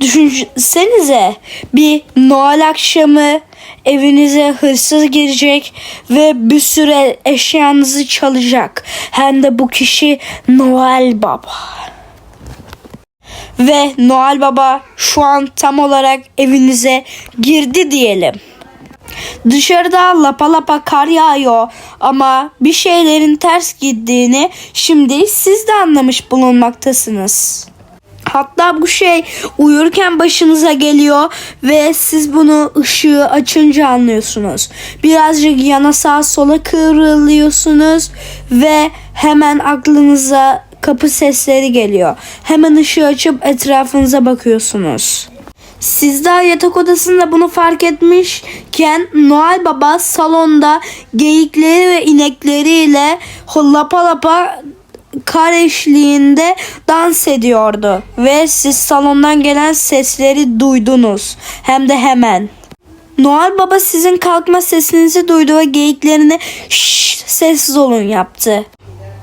Düşünsenize bir Noel akşamı evinize hırsız girecek ve bir süre eşyanızı çalacak. Hem de bu kişi Noel Baba. Ve Noel Baba şu an tam olarak evinize girdi diyelim. Dışarıda lapa lapa kar yağıyor ama bir şeylerin ters gittiğini şimdi siz de anlamış bulunmaktasınız. Hatta bu şey uyurken başınıza geliyor ve siz bunu ışığı açınca anlıyorsunuz. Birazcık yana sağa sola kıvrılıyorsunuz ve hemen aklınıza kapı sesleri geliyor. Hemen ışığı açıp etrafınıza bakıyorsunuz. Siz daha yatak odasında bunu fark etmişken Noel Baba salonda geyikleri ve inekleriyle lapa lapa kar eşliğinde dans ediyordu ve siz salondan gelen sesleri duydunuz hem de hemen. Noel Baba sizin kalkma sesinizi duydu ve geyiklerine şşş sessiz olun yaptı.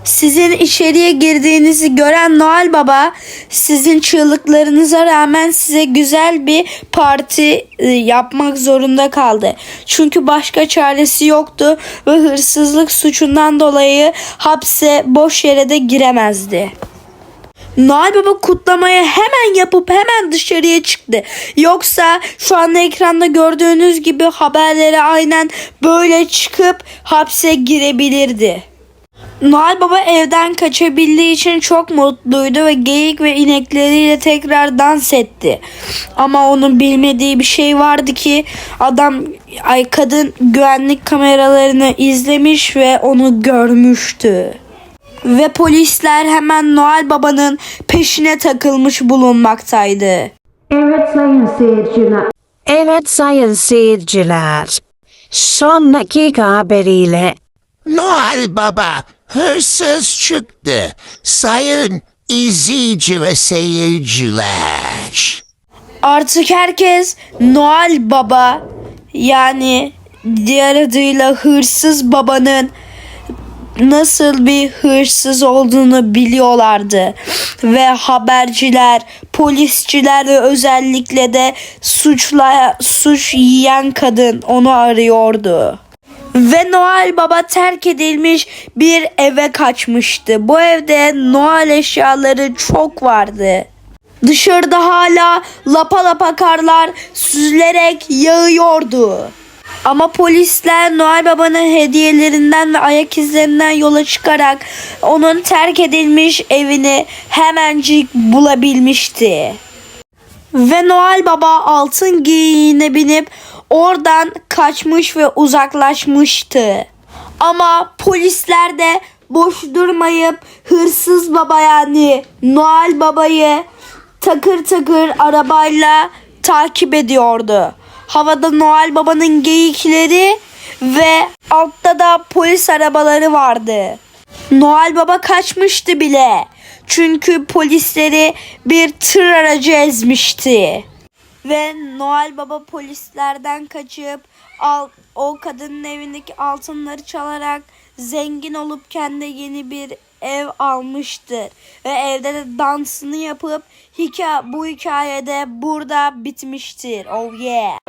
Sizin içeriye girdiğinizi gören Noel Baba sizin çığlıklarınıza rağmen size güzel bir parti e, yapmak zorunda kaldı. Çünkü başka çaresi yoktu ve hırsızlık suçundan dolayı hapse boş yere de giremezdi. Noel Baba kutlamayı hemen yapıp hemen dışarıya çıktı. Yoksa şu anda ekranda gördüğünüz gibi haberlere aynen böyle çıkıp hapse girebilirdi. Noel Baba evden kaçabildiği için çok mutluydu ve geyik ve inekleriyle tekrar dans etti. Ama onun bilmediği bir şey vardı ki adam ay kadın güvenlik kameralarını izlemiş ve onu görmüştü. Ve polisler hemen Noel Baba'nın peşine takılmış bulunmaktaydı. Evet sayın seyirciler. Evet sayın seyirciler. Son dakika haberiyle Noel Baba hırsız çıktı. Sayın izleyici ve seyirciler. Artık herkes Noel Baba yani diğer adıyla hırsız babanın nasıl bir hırsız olduğunu biliyorlardı ve haberciler, polisçiler ve özellikle de suçla suç yiyen kadın onu arıyordu. Ve Noel Baba terk edilmiş bir eve kaçmıştı. Bu evde Noel eşyaları çok vardı. Dışarıda hala lapa lapa karlar süzülerek yağıyordu. Ama polisler Noel Baba'nın hediyelerinden ve ayak izlerinden yola çıkarak onun terk edilmiş evini hemencik bulabilmişti. Ve Noel Baba altın geyiğine binip oradan kaçmış ve uzaklaşmıştı. Ama polisler de boş durmayıp hırsız baba yani Noel Baba'yı takır takır arabayla takip ediyordu. Havada Noel Baba'nın geyikleri ve altta da polis arabaları vardı. Noel Baba kaçmıştı bile. Çünkü polisleri bir tır aracı ezmişti. Ve Noel Baba polislerden kaçıp al, o kadının evindeki altınları çalarak zengin olup kendi yeni bir ev almıştır. Ve evde de dansını yapıp hikaye, bu hikayede burada bitmiştir. Oh yeah.